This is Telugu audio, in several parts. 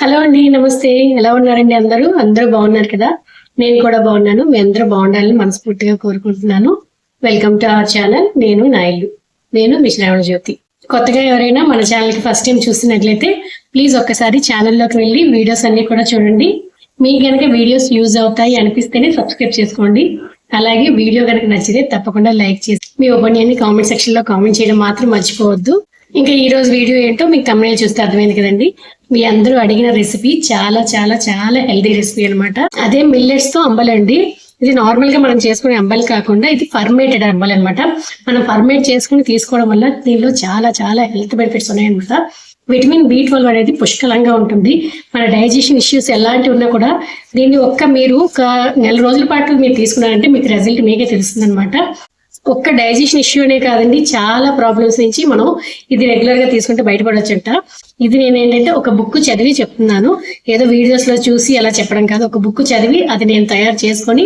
హలో అండి నమస్తే. ఎలా ఉన్నారండి అందరూ? అందరూ బాగున్నారు కదా? నేను కూడా బాగున్నాను. మీ అందరూ బాగుండాలని మనస్ఫూర్తిగా కోరుకుంటున్నాను. వెల్కమ్ టు అవర్ ఛానల్ నేను నాయుడు. నేను మిశ్రావణ జ్యోతి. కొత్తగా ఎవరైనా మన ఛానల్కి ఫస్ట్ టైం చూస్తున్నట్లయితే ప్లీజ్ ఒక్కసారి ఛానల్లోకి వెళ్ళి వీడియోస్ అన్ని కూడా చూడండి. మీకు కనుక వీడియోస్ యూజ్ అవుతాయి అనిపిస్తేనే సబ్స్క్రైబ్ చేసుకోండి. అలాగే వీడియో కనుక నచ్చితే తప్పకుండా లైక్ చేసి మీ ఒపీనియన్ని కామెంట్ సెక్షన్లో కామెంట్ చేయడం మాత్రం మర్చిపోవద్దు. ఇంకా ఈ రోజు వీడియో ఏంటో మీకు తమిళ చూస్తే అర్థమైంది కదండి. మీ అందరూ అడిగిన రెసిపీ చాలా చాలా చాలా హెల్తీ రెసిపీ అన్నమాట. అదే మిల్లెట్స్తో అంబలండి ఇది నార్మల్గా మనం చేసుకునే అంబలి కాకుండా ఇది ఫర్మేటెడ్ అంబలి అనమాట మనం ఫర్మేట్ చేసుకుని తీసుకోవడం వల్ల దీనిలో చాలా చాలా హెల్త్ బెనిఫిట్స్ ఉన్నాయన్నమాట. విటమిన్ బి ట్వెల్వ్ అనేది పుష్కలంగా ఉంటుంది. మన డైజెషన్ ఇష్యూస్ ఎలాంటివి ఉన్నా కూడా దీన్ని ఒక్క మీరు ఒక నెల రోజుల పాటు మీరు తీసుకున్నారంటే మీకు రిజల్ట్ మీకే తెలుస్తుంది అనమాట ఒక్క డైజెషన్ ఇష్యూ అనే కాదండి చాలా ప్రాబ్లమ్స్ నుంచి మనం ఇది రెగ్యులర్గా తీసుకుంటే బయటపడొచ్చంట. ఇది నేను ఏంటంటే ఒక బుక్ చదివి చెప్తున్నాను. ఏదో వీడియోస్లో చూసి అలా చెప్పడం కాదు. ఒక బుక్ చదివి అది నేను తయారు చేసుకొని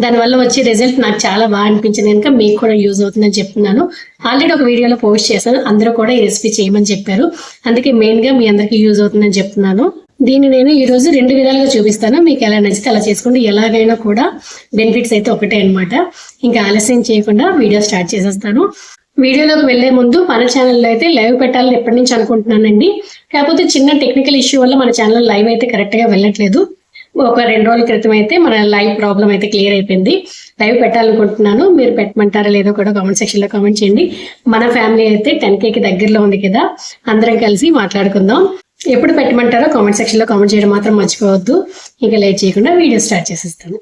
దానివల్ల వచ్చే రిజల్ట్ నాకు చాలా బాగా అనిపించింది. కనుక మీకు కూడా యూజ్ అవుతుందని చెప్తున్నాను. ఆల్రెడీ ఒక వీడియోలో పోస్ట్ చేశాను. అందరూ కూడా ఈ రెసిపీ చేయమని చెప్పారు. అందుకే మెయిన్గా మీ అందరికీ యూజ్ అవుతుందని చెప్తున్నాను. దీన్ని నేను ఈరోజు రెండు విధాలుగా చూపిస్తాను. మీకు ఎలా నచ్చితే అలా చేసుకోండి. ఎలాగైనా కూడా బెనిఫిట్స్ అయితే ఒకటే అన్నమాట. ఇంకా ఆలస్యం చేయకుండా వీడియో స్టార్ట్ చేసేస్తాను. వీడియోలోకి వెళ్ళే ముందు మన ఛానల్లో అయితే లైవ్ పెట్టాలని ఎప్పటి నుంచి అనుకుంటున్నానండి. కాకపోతే చిన్న టెక్నికల్ ఇష్యూ వల్ల మన ఛానల్ లైవ్ అయితే కరెక్ట్గా వెళ్ళట్లేదు. ఒక రెండు రోజుల క్రితం అయితే మన లైవ్ ప్రాబ్లం అయితే క్లియర్ అయిపోయింది. లైవ్ పెట్టాలనుకుంటున్నాను. మీరు పెట్టమంటారా లేదో కూడా కామెంట్ సెక్షన్లో కామెంట్ చేయండి. మన ఫ్యామిలీ అయితే టెన్ కేకి దగ్గరలో ఉంది కదా. అందరం కలిసి మాట్లాడుకుందాం. ఎప్పుడు పెట్టమంటారో కామెంట్ సెక్షన్లో కామెంట్ చేయడం మాత్రం మర్చిపోవద్దు. ఇంకా లేట్ చేయకుండా వీడియో స్టార్ట్ చేసేస్తాను.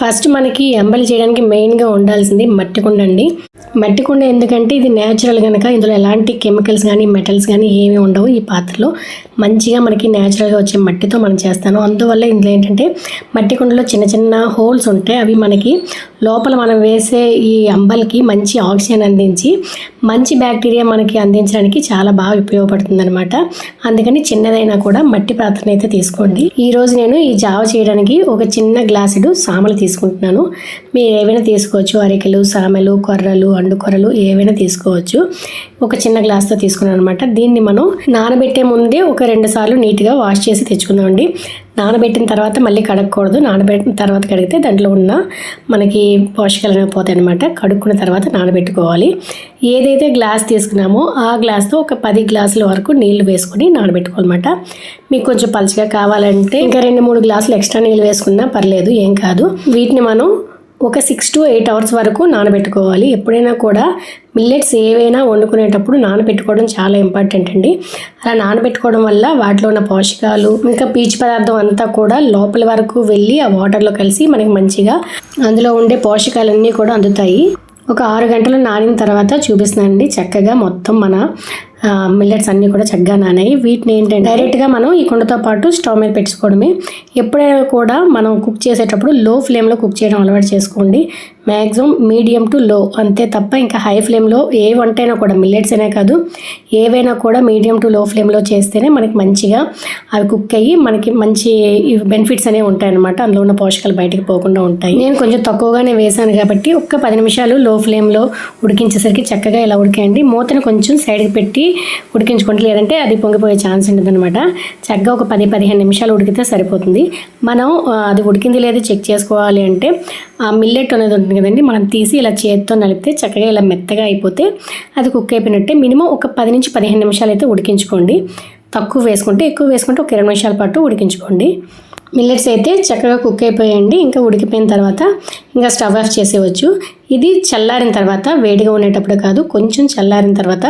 ఫస్ట్ మనకి ఎంబలి చేయడానికి మెయిన్గా ఉండాల్సింది మట్టి కుండ అండి. మట్టి కుండ ఎందుకంటే ఇది న్యాచురల్ కనుక ఇందులో ఎలాంటి కెమికల్స్ కానీ మెటల్స్ కానీ ఏమీ ఉండవు ఈ పాత్రలో. మంచిగా మనకి న్యాచురల్గా వచ్చే మట్టితో మనం చేస్తాను. అందువల్ల ఇందులో ఏంటంటే మట్టి కుండలో చిన్న చిన్న హోల్స్ ఉంటాయి అవి మనకి లోపల మనం వేసే ఈ అంబల్కి మంచి ఆక్సిజన్ అందించి మంచి బ్యాక్టీరియా మనకి అందించడానికి చాలా బాగా ఉపయోగపడుతుంది అనమాట అందుకని చిన్నదైనా కూడా మట్టి పాత్రను అయితే తీసుకోండి. ఈ రోజు నేను ఈ జావ చేయడానికి ఒక చిన్న గ్లాసుడు సామలు తీసుకుంటున్నాను. మీరు ఏవైనా తీసుకోవచ్చు. అరికెలు సామెలు కొర్రలు పండు కొర్రలు ఏవైనా తీసుకోవచ్చు. ఒక చిన్న గ్లాస్తో తీసుకున్నాను అనమాట దీన్ని మనం నానబెట్టే ముందే ఒక రెండు సార్లు నీట్గా వాష్ చేసి తెచ్చుకుందామండి. నానబెట్టిన తర్వాత మళ్ళీ కడగకూడదు. నానబెట్టిన తర్వాత కడిగితే దాంట్లో ఉన్న మనకి పోషకాలు అనేవి పోతాయి అనమాట కడుక్కున్న తర్వాత నానబెట్టుకోవాలి. ఏదైతే గ్లాస్ తీసుకున్నామో ఆ గ్లాస్తో ఒక పది గ్లాసుల వరకు నీళ్ళు వేసుకొని నానబెట్టుకోవాలన్నమాట. మీకు కొంచెం పలుచగా కావాలంటే ఇంకా రెండు మూడు గ్లాసులు ఎక్స్ట్రా నీళ్ళు వేసుకున్నా పర్లేదు ఏం కాదు. వీటిని మనం ఒక సిక్స్ టు ఎయిట్ అవర్స్ వరకు నానబెట్టుకోవాలి. ఎప్పుడైనా కూడా మిల్లెట్స్ ఏవైనా వండుకునేటప్పుడు నానబెట్టుకోవడం చాలా ఇంపార్టెంట్ అండి. అలా నానబెట్టుకోవడం వల్ల వాటిలో ఉన్న పోషకాలు ఇంకా పీచు పదార్థం అంతా కూడా లోపల వరకు వెళ్ళి ఆ వాటర్లో కలిసి మనకి మంచిగా అందులో ఉండే పోషకాలన్నీ కూడా అందుతాయి. ఒక ఆరు గంటలు నానిన తర్వాత చూపిస్తున్నానండి. చక్కగా మొత్తం మన మిల్లెట్స్ అన్నీ కూడా చక్కగా నానాయి. వీటిని ఏంటంటే డైరెక్ట్గా మనం ఈ కుండతో పాటు స్టవ్ మీద పెట్టుకోవడమే. ఎప్పుడైనా కూడా మనం కుక్ చేసేటప్పుడు లో ఫ్లేమ్లో కుక్ చేయడం అలవాటు చేసుకోండి. మ్యాక్సిమం మీడియం టు లో అంతే తప్ప ఇంకా హై ఫ్లేమ్లో ఏ వంటైనా కూడా మిల్లెట్స్ అనే కాదు ఏవైనా కూడా మీడియం టు లో ఫ్లేమ్లో చేస్తేనే మనకి మంచిగా అవి కుక్ అయ్యి మనకి మంచి బెనిఫిట్స్ అనేవి ఉంటాయన్నమాట. అందులో ఉన్న పోషకాలు బయటకు పోకుండా ఉంటాయి. నేను కొంచెం తక్కువగానే వేసాను కాబట్టి ఒక్క పది నిమిషాలు లో ఫ్లేమ్లో ఉడికించేసరికి చక్కగా ఇలా ఉడికాయండి. మూతను కొంచెం సైడ్కి పెట్టి ఉడికించుకోండి. లేదంటే అది పొంగిపోయే ఛాన్స్ ఉంటుందన్నమాట చక్కగా ఒక పది పదిహేను నిమిషాలు ఉడికితే సరిపోతుంది. మనం అది ఉడికింది లేదో చెక్ చేసుకోవాలి అంటే ఆ మిల్లెట్ అనేది ఉంటుంది కదండి. మనం తీసి ఇలా చేతితో నలిపితే చక్కగా ఇలా మెత్తగా అయిపోతే అది కుక్ అయిపోయినట్టే. మినిమం ఒక పది నుంచి పదిహేను నిమిషాలు అయితే ఉడికించుకోండి. తక్కువ వేసుకుంటే ఎక్కువ వేసుకుంటే ఒక ఇరవై నిమిషాల పాటు ఉడికించుకోండి. మిల్లెట్స్ అయితే చక్కగా కుక్ అయిపోయాయండి. ఇంకా ఉడికిపోయిన తర్వాత ఇంకా స్టవ్ ఆఫ్ చేసేవచ్చు ఇది చల్లారిన తర్వాత వేడిగా ఉండేటప్పుడు కాదు కొంచెం చల్లారిన తర్వాత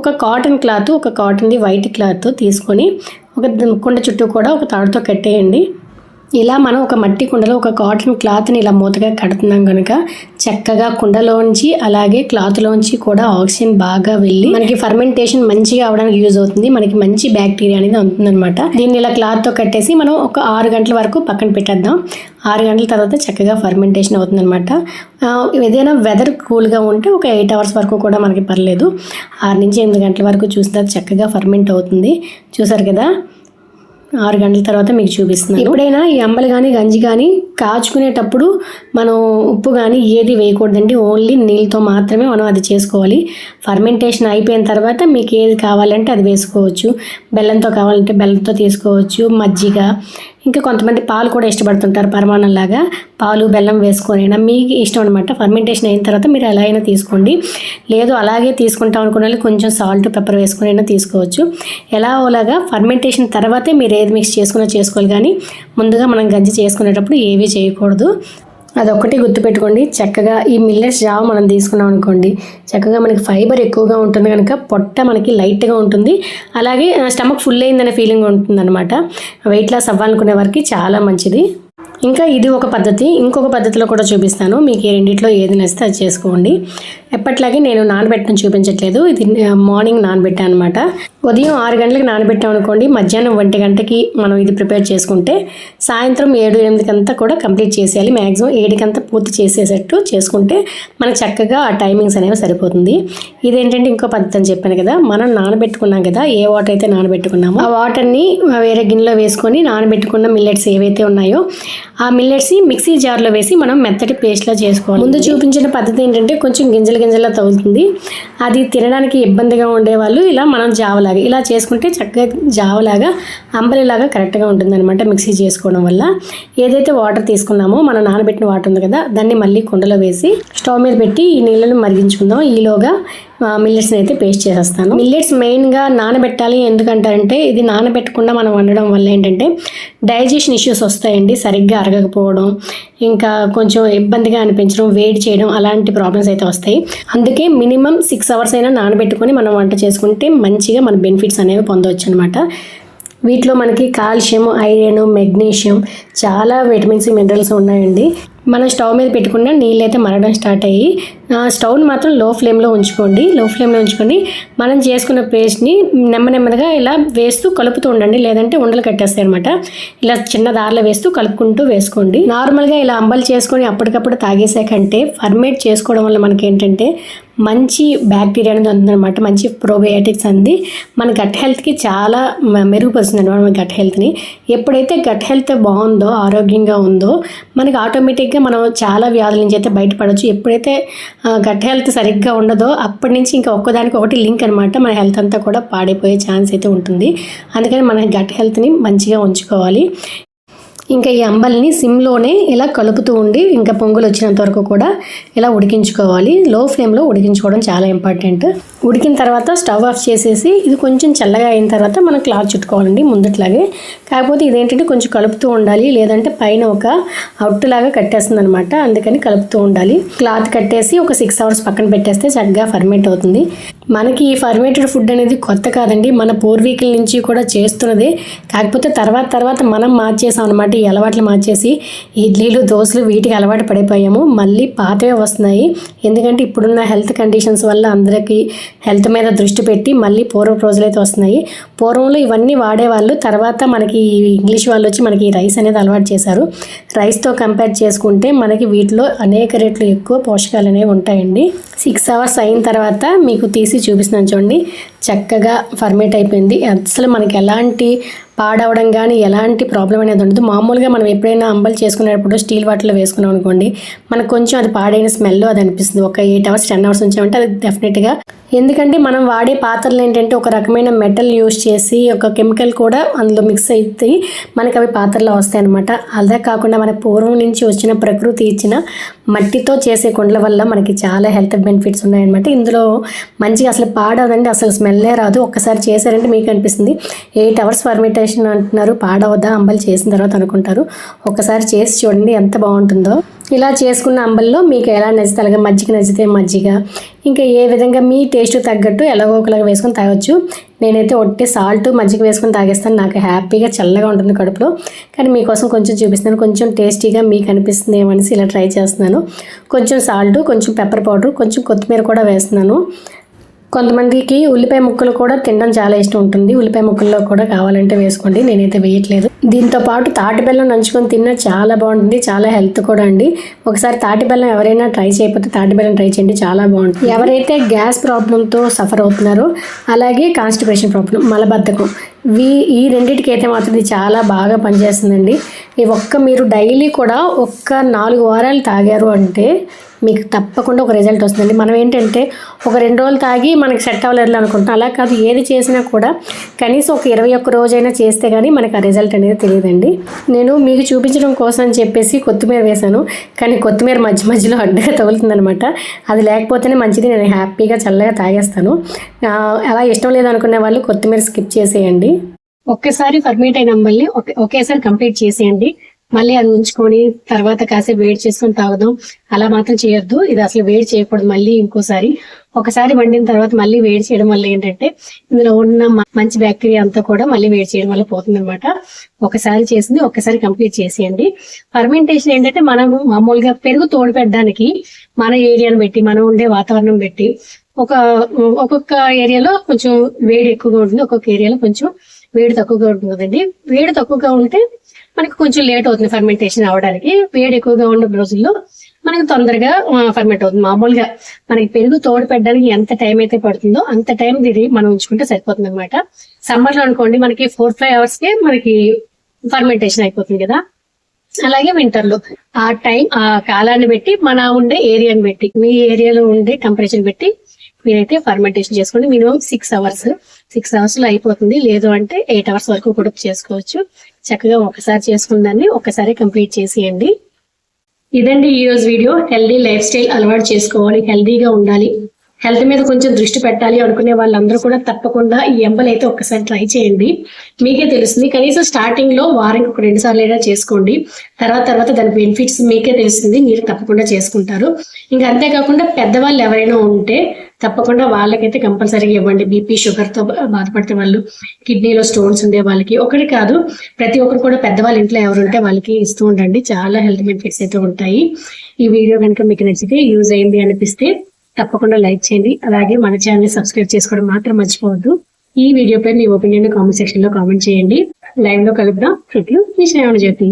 ఒక కాటన్ క్లాత్ ఒక కాటన్ది వైట్ క్లాత్ తీసుకొని ఒక కుండ చుట్టూ కూడా ఒక తాడుతో కట్టేయండి. ఇలా మనం ఒక మట్టి కుండలో ఒక కాటన్ క్లాత్ని ఇలా మూతగా కడుతున్నాం కనుక చక్కగా కుండలోంచి అలాగే క్లాత్లోంచి కూడా ఆక్సిజన్ బాగా వెళ్ళి మనకి ఫర్మెంటేషన్ మంచిగా అవడానికి యూజ్ అవుతుంది. మనకి మంచి బ్యాక్టీరియా అనేది ఉంటుందన్నమాట దీన్ని ఇలా క్లాత్తో కట్టేసి మనం ఒక ఆరు గంటల వరకు పక్కన పెట్టేద్దాం. ఆరు గంటల తర్వాత చక్కగా ఫర్మెంటేషన్ అవుతుందన్నమాట. ఏదైనా వెదర్ కూల్గా ఉంటే ఒక ఎయిట్ అవర్స్ వరకు కూడా మనకి పర్లేదు. ఆరు నుంచి ఎనిమిది గంటల వరకు చూసిన చక్కగా ఫర్మెంట్ అవుతుంది. చూసారు కదా? ఆరు గంటల తర్వాత మీకు చూపిస్తున్నాను. ఎప్పుడైనా ఈ అంబలి కానీ గంజి కానీ కాచుకునేటప్పుడు మనం ఉప్పు కానీ ఏది వేయకూడదండి. ఓన్లీ నీళ్ళతో మాత్రమే మనం అది చేసుకోవాలి. ఫర్మెంటేషన్ అయిపోయిన తర్వాత మీకు ఏది కావాలంటే అది వేసుకోవచ్చు. బెల్లంతో కావాలంటే బెల్లంతో తీసుకోవచ్చు. మజ్జిగ ఇంకా కొంతమంది పాలు కూడా ఇష్టపడుతుంటారు పరమాణంలాగా పాలు బెల్లం వేసుకొని అయినా మీకు ఇష్టం అనమాట ఫర్మెంటేషన్ అయిన తర్వాత మీరు ఎలా అయినా తీసుకోండి. లేదు అలాగే తీసుకుంటాం అనుకున్న కొంచెం సాల్ట్ పెప్పర్ వేసుకొని అయినా తీసుకోవచ్చు. ఎలా ఓలాగా ఫర్మెంటేషన్ తర్వాతే మీరు ఏది మిక్స్ చేసుకున్నా చేసుకోవాలి కానీ ముందుగా మనం గంజి చేసుకునేటప్పుడు ఏవి చేయకూడదు. అదొక్కటి గుర్తుపెట్టుకోండి. చక్కగా ఈ మిల్లెట్స్ జావ మనం తీసుకున్నాం అనుకోండి చక్కగా మనకి ఫైబర్ ఎక్కువగా ఉంటుంది కనుక పొట్ట మనకి లైట్గా ఉంటుంది. అలాగే స్టమక్ ఫుల్ అయిందనే ఫీలింగ్ ఉంటుంది అనమాట వెయిట్ లాస్ అవ్వాలనుకునే వారికి చాలా మంచిది. ఇంకా ఇది ఒక పద్ధతి. ఇంకొక పద్ధతిలో కూడా చూపిస్తాను. మీకు ఈ రెండిట్లో ఏది నచ్చితే అది చేసుకోండి. ఎప్పట్లాగే నేను నానబెట్టడం చూపించట్లేదు. ఇది మార్నింగ్ నానబెట్టాను అనమాట ఉదయం ఆరు గంటలకు నానబెట్టాం అనుకోండి. మధ్యాహ్నం ఒంటి గంటకి మనం ఇది ప్రిపేర్ చేసుకుంటే సాయంత్రం ఏడు ఎనిమిదికంతా కూడా కంప్లీట్ చేసేయాలి. మ్యాక్సిమం ఏడుకంతా పూర్తి చేసేటట్టు చేసుకుంటే మనకు చక్కగా ఆ టైమింగ్స్ అనేవి సరిపోతుంది. ఇదేంటంటే ఇంకో పద్ధతి అని చెప్పాను కదా. మనం నానబెట్టుకున్నాం కదా ఏ వాటర్ అయితే నానబెట్టుకున్నామో ఆ వాటర్ని వేరే గిన్నెలో వేసుకొని నానబెట్టుకున్న మిల్లెట్స్ ఏవైతే ఉన్నాయో ఆ మిల్లెట్స్ మిక్సీ జార్లో వేసి మనం మెత్తటి పేస్ట్లా చేసుకోవాలి. ముందు చూపించిన పద్ధతి ఏంటంటే కొంచెం గింజల గింజలా తగులుతుంది. అది తినడానికి ఇబ్బందిగా ఉండేవాళ్ళు ఇలా మనం జావలాగా ఇలా చేసుకుంటే చక్కగా జావలాగా అంబలిలాగా కరెక్ట్గా ఉంటుందన్నమాట మిక్సీ చేసుకోవడం వల్ల. ఏదైతే వాటర్ తీసుకున్నామో మనం నానబెట్టిన వాటర్ ఉంది కదా దాన్ని మళ్ళీ కుండలో వేసి స్టవ్ మీద పెట్టి ఈ నీళ్ళను మరిగించుకుందాం. ఈలోగా మిల్లెట్స్ని అయితే పేస్ట్ చేసేస్తాను. మిల్లెట్స్ మెయిన్గా నానబెట్టాలి ఎందుకంటారంటే ఇది నానబెట్టకుండా మనం వండడం వల్ల ఏంటంటే డైజెషన్ ఇష్యూస్ వస్తాయండి సరిగ్గా అరగకపోవడం ఇంకా కొంచెం ఇబ్బందిగా అనిపించడం వేడి చేయడం అలాంటి ప్రాబ్లమ్స్ అయితే వస్తాయి. అందుకే మినిమం సిక్స్ అవర్స్ అయినా నానబెట్టుకొని మనం వంట చేసుకుంటే మంచిగా మన బెనిఫిట్స్ అనేవి పొందవచ్చు అనమాట వీటిలో మనకి కాల్షియం ఐరన్ మెగ్నీషియం చాలా విటమిన్స్ మినరల్స్ ఉన్నాయండి. మనం స్టవ్ మీద పెట్టుకున్న నీళ్ళు అయితే మరగడం స్టార్ట్ అయ్యి స్టవ్ని మాత్రం లో ఫ్లేమ్లో ఉంచుకోండి. లో ఫ్లేమ్లో ఉంచుకొని మనం చేసుకున్న పేస్ట్ని నెమ్మ నెమ్మదిగా ఇలా వేస్తూ కలుపుతూ ఉండండి. లేదంటే ఉండలు కట్టేస్తాయి అనమాట ఇలా చిన్న దారిలో వేస్తూ కలుపుకుంటూ వేసుకోండి. నార్మల్గా ఇలా అంబలు చేసుకొని అప్పటికప్పుడు తాగేసే కంటే ఫర్మేట్ చేసుకోవడం వల్ల మనకి ఏంటంటే మంచి బ్యాక్టీరియా అనేది ఉందన్నమాట. మంచి ప్రోబయోటిక్స్ అంది. మన గట్ హెల్త్కి చాలా మెరుగుపరుస్తుంది అనమాట మన గట్ హెల్త్ని ఎప్పుడైతే గట్ హెల్త్ బాగుందో ఆరోగ్యంగా ఉందో మనకి ఆటోమేటిక్గా మనం చాలా వ్యాధుల నుంచి అయితే బయటపడవచ్చు ఎప్పుడైతే గట్ హెల్త్ సరిగ్గా ఉండదో అప్పటి నుంచి ఇంకా ఒక్కదానికి ఒకటి లింక్ అనమాట మన హెల్త్ అంతా కూడా పాడైపోయే ఛాన్స్ అయితే ఉంటుంది. అందుకని మన గట్ హెల్త్ని మంచిగా ఉంచుకోవాలి. ఇంకా ఈ అంబల్ని సిమ్లోనే ఇలా కలుపుతూ ఉండి ఇంకా పొంగులు వచ్చినంత వరకు కూడా ఇలా ఉడికించుకోవాలి. లో ఫ్లేమ్లో ఉడికించుకోవడం చాలా ఇంపార్టెంట్. ఉడికిన తర్వాత స్టవ్ ఆఫ్ చేసేసి ఇది కొంచెం చల్లగా అయిన తర్వాత మనం క్లాత్ చుట్టుకోవాలండి ముందుట్లాగే. కాకపోతే ఇదేంటంటే కొంచెం కలుపుతూ ఉండాలి లేదంటే పైన ఒక అవుట్లాగా కట్టేస్తుంది అనమాట అందుకని కలుపుతూ ఉండాలి. క్లాత్ కట్టేసి ఒక సిక్స్ అవర్స్ పక్కన పెట్టేస్తే చక్కగా ఫర్మేట్ అవుతుంది. మనకి ఈ ఫర్మేటెడ్ ఫుడ్ అనేది కొత్త కాదండి. మన పూర్వీకుల నుంచి కూడా చేస్తున్నదే. కాకపోతే తర్వాత తర్వాత మనం మార్చేసాం అనమాట ఈ అలవాట్లు మార్చేసి ఇడ్లీలు దోశలు వీటికి అలవాటు పడిపోయాము. మళ్ళీ పాతవే వస్తున్నాయి. ఎందుకంటే ఇప్పుడున్న హెల్త్ కండిషన్స్ వల్ల అందరికీ హెల్త్ మీద దృష్టి పెట్టి మళ్ళీ పూర్వపు రోజులైతే వస్తున్నాయి. పూర్వంలో ఇవన్నీ వాడేవాళ్ళు. తర్వాత మనకి ఇంగ్లీష్ వాళ్ళు వచ్చి మనకి ఈ రైస్ అనేది అలవాటు చేశారు. రైస్తో కంపేర్ చేసుకుంటే మనకి వీటిలో అనేక రెట్లు ఎక్కువ పోషకాలు అనేవి ఉంటాయండి. సిక్స్ అవర్స్ అయిన తర్వాత మీకు తీసి చూపిస్తున్నాను చూడండి. చక్కగా ఫర్మేట్ అయిపోయింది. అసలు మనకి ఎలాంటి పాడవడం కానీ ఎలాంటి ప్రాబ్లం అనేది ఉండదు. మామూలుగా మనం ఎప్పుడైనా అంబలు చేసుకునేటప్పుడు స్టీల్ వాటర్లో వేసుకున్నాం అనుకోండి మనకు కొంచెం అది పాడైన స్మెల్ అది అనిపిస్తుంది. ఒక ఎయిట్ అవర్స్ టెన్ అవర్స్ ఉంచామంటే అది డెఫినెట్గా ఎందుకంటే మనం వాడే పాత్రలు ఏంటంటే ఒక రకమైన మెటల్ యూస్ చేసి ఒక కెమికల్ కూడా అందులో మిక్స్ అవుతాయి మనకి అవి పాత్రలో వస్తాయి అనమాట అదే కాకుండా మన పూర్వం నుంచి వచ్చిన ప్రకృతి ఇచ్చిన మట్టితో చేసే కుండల వల్ల మనకి చాలా హెల్త్ బెనిఫిట్స్ ఉన్నాయన్నమాట. ఇందులో మంచిగా అసలు పాడవదండి అసలు స్మెల్లే రాదు. ఒక్కసారి చేశారంటే మీకు అనిపిస్తుంది. ఎయిట్ అవర్స్ ఫర్మిటేషన్ అంటున్నారు పాడవద్దా అంబలి చేసిన తర్వాత అనుకుంటారు. ఒకసారి చేసి చూడండి ఎంత బాగుంటుందో. ఇలా చేసుకున్న అంబల్లో మీకు ఎలా నచ్చితే అలాగే మజ్జిగ నచ్చితే మజ్జిగ. ఇంకా ఏ విధంగా మీ టేస్ట్ తగ్గట్టు ఎలాగో ఒకలాగా వేసుకొని తాగొచ్చు. నేనైతే ఒట్టి సాల్ట్ మజ్జిగ వేసుకొని తాగేస్తాను. నాకు హ్యాపీగా చల్లగా ఉంటుంది కడుపులో. కానీ మీకోసం కొంచెం చూపిస్తున్నాను. కొంచెం టేస్టీగా మీకు అనిపిస్తుంది ఏమనేసి ఇలా ట్రై చేస్తున్నాను. కొంచెం సాల్ట్ కొంచెం పెప్పర్ పౌడర్ కొంచెం కొత్తిమీర కూడా వేస్తున్నాను. కొంతమందికి ఉల్లిపాయ ముక్కలు కూడా తినడం చాలా ఇష్టం ఉంటుంది. ఉల్లిపాయ ముక్కల్లో కూడా కావాలంటే వేసుకోండి. నేనైతే వేయట్లేదు. దీంతో పాటు తాటి బెల్లం నంచుకొని తిన్నా చాలా బాగుంటుంది. చాలా హెల్త్ కూడా అండి. ఒకసారి తాటి బెల్లం ఎవరైనా ట్రై చేయకపోతే తాటి బెల్లం ట్రై చేయండి. చాలా బాగుంటుంది. ఎవరైతే గ్యాస్ ప్రాబ్లంతో సఫర్ అవుతున్నారో అలాగే కాన్స్టిపేషన్ ప్రాబ్లం మలబద్ధకం వీ ఈ రెండింటికి అయితే మాత్రం ఇది చాలా బాగా పనిచేస్తుందండి. ఈ ఒక్క మీరు డైలీ కూడా ఒక్క నాలుగు వారాలు తాగారు అంటే మీకు తప్పకుండా ఒక రిజల్ట్ వస్తుందండి. మనం ఏంటంటే ఒక రెండు రోజులు తాగి మనకి సెట్ అవ్వలేదు అనుకుంటాం అలా కాదు ఏది చేసినా కూడా కనీసం ఒక ఇరవై ఒక్క రోజైనా చేస్తే కానీ మనకు ఆ రిజల్ట్ అనేది తెలియదండి. నేను మీకు చూపించడం కోసం అని చెప్పేసి కొత్తిమీర వేశాను. కానీ కొత్తిమీర మధ్య మధ్యలో అడ్డగా తగులుతుందనమాట అది లేకపోతేనే మంచిది. నేను హ్యాపీగా చల్లగా తాగేస్తాను. అలా ఇష్టం లేదు అనుకునే వాళ్ళు కొత్తిమీర స్కిప్ చేసేయండి. ఒక్కసారి ఫర్మేట్ అయిన అంబల్ని ఒకేసారి కంప్లీట్ చేసేయండి. మళ్ళీ అది ఉంచుకొని తర్వాత కాసేపు వేడి చేసుకొని తాగుదాం. అలా మాత్రం చేయొద్దు. ఇది అసలు వేడి చేయకూడదు మళ్ళీ ఇంకోసారి. ఒకసారి వండిన తర్వాత మళ్ళీ వేడి చేయడం వల్ల ఏంటంటే ఇందులో ఉన్న మంచి బ్యాక్టీరియా అంతా కూడా మళ్ళీ వేడి చేయడం వల్ల పోతుంది అనమాట ఒకసారి చేసింది ఒకసారి కంప్లీట్ చేసేయండి. ఫర్మెంటేషన్ ఏంటంటే మనం మామూలుగా పెరుగు తోడు పెట్టడానికి మన ఏరియాను బట్టి మనం ఉండే వాతావరణం బట్టి ఒక ఒక్కొక్క ఏరియాలో కొంచెం వేడి ఎక్కువగా ఉంటుంది. ఒక్కొక్క ఏరియాలో కొంచెం వేడి తక్కువగా ఉంటుంది కదండి. వేడి తక్కువగా ఉంటే మనకి కొంచెం లేట్ అవుతుంది ఫర్మెంటేషన్ అవడానికి. వేడి ఎక్కువగా ఉన్న రోజుల్లో మనకి తొందరగా ఫర్మెంట్ అవుతుంది. మామూలుగా మనకి పెరుగు తోడు పెట్టడానికి ఎంత టైం అయితే పడుతుందో అంత టైం ఇది మనం ఉంచుకుంటే సరిపోతుంది అనమాట సమ్మర్లో అనుకోండి మనకి ఫోర్ ఫైవ్ అవర్స్కే మనకి ఫర్మెంటేషన్ అయిపోతుంది కదా. అలాగే వింటర్లో ఆ టైం ఆ కాలాన్ని బట్టి మన ఉండే ఏరియాని బట్టి మీ ఏరియాలో ఉండే టెంపరేచర్ బట్టి మీరైతే ఫర్మెంటేషన్ చేసుకోండి. మినిమం సిక్స్ అవర్స్ సిక్స్ అవర్స్లో అయిపోతుంది. లేదు అంటే ఎయిట్ అవర్స్ వరకు కూడా చేసుకోవచ్చు. చక్కగా ఒకసారి చేసుకున్న దాన్ని ఒకసారి కంప్లీట్ చేసేయండి. ఇదండి ఈరోజు వీడియో. హెల్దీ లైఫ్ స్టైల్ అలవాటు చేసుకోవాలి. హెల్దీగా ఉండాలి. హెల్త్ మీద కొంచెం దృష్టి పెట్టాలి అనుకునే వాళ్ళందరూ కూడా తప్పకుండా ఈ ఎంబలు అయితే ఒక్కసారి ట్రై చేయండి. మీకే తెలుస్తుంది. కనీసం స్టార్టింగ్లో వారానికి ఒక రెండు సార్లు అయినా చేసుకోండి. తర్వాత తర్వాత దాని బెనిఫిట్స్ మీకే తెలుస్తుంది. మీరు తప్పకుండా చేసుకుంటారు. ఇంకా అంతేకాకుండా పెద్దవాళ్ళు ఎవరైనా ఉంటే తప్పకుండా వాళ్ళకైతే కంపల్సరీగా ఇవ్వండి. బీపీ షుగర్తో బాధపడితే వాళ్ళు కిడ్నీలో స్టోన్స్ ఉండే వాళ్ళకి. ఒకటి కాదు ప్రతి ఒక్కరు కూడా పెద్దవాళ్ళ ఇంట్లో ఎవరు ఉంటే వాళ్ళకి ఇస్తూ ఉండండి. చాలా హెల్త్ బెనిఫిట్స్ అయితే ఉంటాయి. ఈ వీడియో కనుక మీకు నచ్చితే యూజ్ అయింది అనిపిస్తే తప్పకుండా లైక్ చేయండి. అలాగే మన ఛానల్ సబ్స్క్రైబ్ చేసుకోవడం మాత్రం మర్చిపోవద్దు. ఈ వీడియో పై మీ ఒపీనియన్ కామెంట్ సెక్షన్లో కామెంట్ చేయండి. లైవ్లో కలుద్దాం. రివ్యూ మీ శ్రేవణ జ్యోతి.